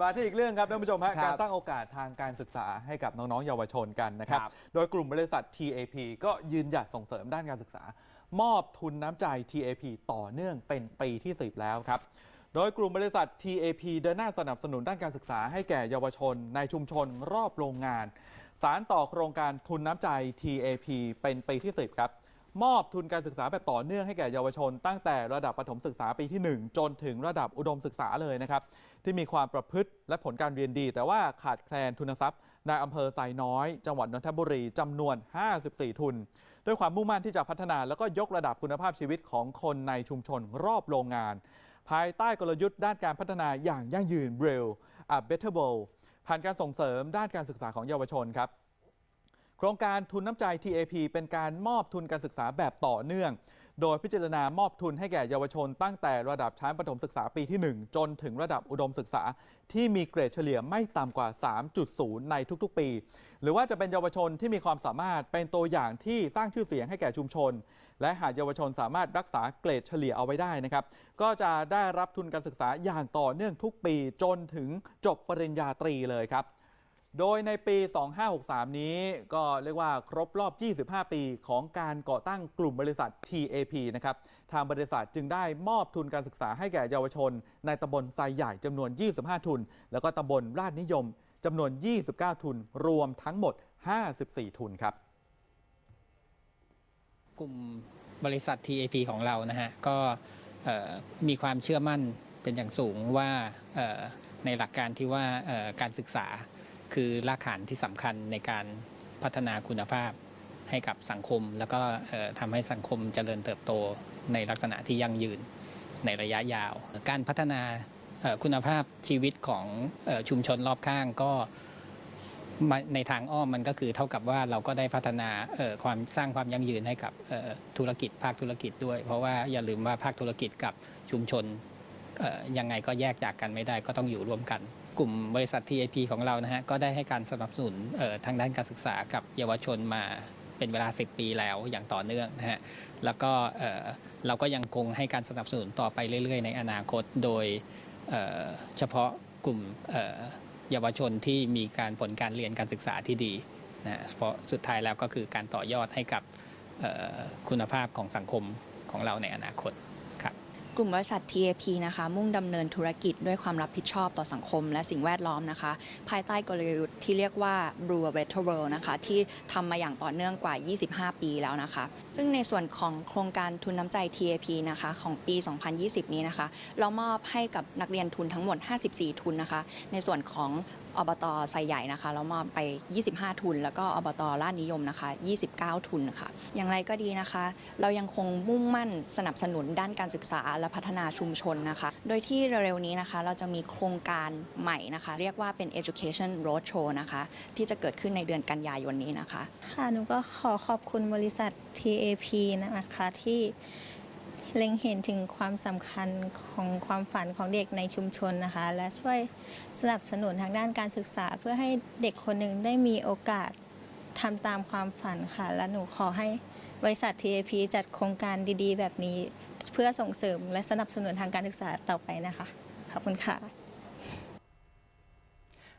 มาที่อีกเรื่องครับท่านผู้ชมฮะครับการสร้างโอกาสทางการศึกษาให้กับน้องๆเยาวชนกันนะครับ ครับ โดยกลุ่มบริษัท TAP ก็ยืนหยัดส่งเสริมด้านการศึกษา มอบทุนน้ำใจ TAP ต่อเนื่องเป็นปีที่10แล้วครับ โดยกลุ่มบริษัท TAP เดินหน้าสนับสนุนด้านการศึกษาให้แก่เยาวชน ในชุมชนรอบโรงงาน สารต่อโครงการทุนน้ำใจ TAP เป็นปีที่ 10 ครับ มอบทุนการศึกษาแบบต่อเนื่องให้แก่เยาวชน ตั้งแต่ระดับประถมศึกษาปีที่ 1 จนถึงระดับอุดมศึกษาเลยนะครับที่มีความประพฤติและผลการเรียนดี แต่ว่าขาดแคลนทุนทรัพย์ในอำเภอไซน้อย จังหวัดนนทบุรีจำนวน 54 ทุน ด้วยความมุ่งมั่นที่จะพัฒนา แล้วก็ยกระดับคุณภาพชีวิตของคนในชุมชนรอบโรงงาน ภายใต้กลยุทธ์ด้านการพัฒนาอย่างยั่งยืน Braille a Better World ผ่านการส่งเสริมด้านการศึกษาของเยาวชนครับ ครงการทุนน้ำใจ TAP เป็นการมอบทุนการศึกษาแบบต่อเนื่อง โดยพิจารณามอบทุนให้แก่เยาวชนตั้งแต่ระดับชั้นประถมศึกษาปีที่ 1 จนถึงระดับอุดมศึกษา ที่มีเกรดเฉลี่ยไม่ต่ำกว่า 3.0 ในทุกๆ ปี หรือว่าจะเป็นเยาวชนที่มีความสามารถเป็นตัวอย่างที่สร้างชื่อเสียงให้แก่ชุมชน และหากเยาวชนสามารถรักษาเกรดเฉลี่ยเอาไว้ได้นะครับ ก็จะได้รับทุนการศึกษาอย่างต่อเนื่องทุกปี จนถึงจบปริญญาตรีเลยครับ โดยในปี 2563 นี้ก็เรียกว่าครบรอบ 25 ปีของการก่อตั้งกลุ่มบริษัท TAP นะครับ ทางบริษัทจึงได้มอบทุนการศึกษาให้แก่เยาวชน ในตำบลไซใหญ่จำนวน 25 ทุน แล้วก็ตำบลราชนิยมจำนวน 29 ทุน รวมทั้งหมด 54 ทุนครับ กลุ่มบริษัท TAP ของเรานะฮะ ก็มีความเชื่อมั่นเป็นอย่างสูงว่าในหลักการที่ว่าการศึกษา คือรากฐานที่สำคัญในการพัฒนาคุณภาพให้กับสังคม แล้วก็ทำให้สังคมเจริญเติบโตในลักษณะที่ยั่งยืนในระยะยาว การพัฒนาคุณภาพชีวิตของชุมชนรอบข้างก็ในทางอ้อมมันก็คือเท่ากับว่าเราก็ได้พัฒนาความสร้างความยั่งยืนให้กับธุรกิจภาคธุรกิจด้วย เพราะว่าอย่าลืมว่าภาคธุรกิจกับชุมชน ยังไงก็แยกจากกันไม่ได้ก็ต้องอยู่ร่วมกัน กลุ่มบริษัท TAP ของเรานะฮะก็ได้ให้การสนับสนุนทางด้านการศึกษากับเยาวชนมาเป็นเวลา 10 ปีแล้วอย่างต่อเนื่องนะฮะแล้วก็เอ่อเราก็ยังคงให้การสนับสนุนต่อไปเรื่อย ๆ ในอนาคตโดยเเฉพาะกลุ่มเเยาวชนที่มีการผลการเรียนการศึกษาที่ดีนะเพราะสุดท้ายแล้วก็คือการต่อยอดให้กับคุณภาพของสังคมของเราในอนาคต กลุ่มบริษัท TAP นะคะมุ่งดำเนินธุรกิจด้วยความรับผิดชอบต่อสังคม และสิ่งแวดล้อมนะคะ ภายใต้กลยุทธ์ที่เรียกว่า Blue a Better World นะคะที่ทำมาอย่างต่อเนื่องกว่า 25 ปีแล้วนะคะ ซึ่งในส่วนของโครงการทุนน้ำใจ TAP นะคะของปี 2020 นี้นะคะ เรามอบให้กับนักเรียนทุนทั้งหมด 54 ทุนนะคะ ในส่วนของอบตไซใหญ่นะคะเรามอบไป 25 ทุน แล้วก็อบตลาดนิยมนะคะ 29 ทุนค่ะ อย่างไรก็ดีนะคะ เรายังคงมุ่งมั่นสนับสนุนด้านการศึกษาและพัฒนาชุมชนนะคะ โดยที่เร็วๆนี้นะคะ เราจะมีโครงการใหม่นะคะ เรียกว่าเป็น education roadshow นะคะ ที่จะเกิดขึ้นในเดือนกันยายนนี้นะคะ ค่ะหนูก็ขอขอบคุณบริษัท TAP นะคะที่ เล็งเห็นถึงความสำคัญของความฝันของเด็กในชุมชนนะคะ และช่วยสนับสนุนทางด้านการศึกษา เพื่อให้เด็กคนหนึ่งได้มีโอกาสทำตามความฝันค่ะ และหนูขอให้บริษัท TAP จัดโครงการดีๆ แบบนี้ เพื่อส่งเสริมและสนับสนุนทางการศึกษาต่อไปนะคะ ขอบคุณค่ะ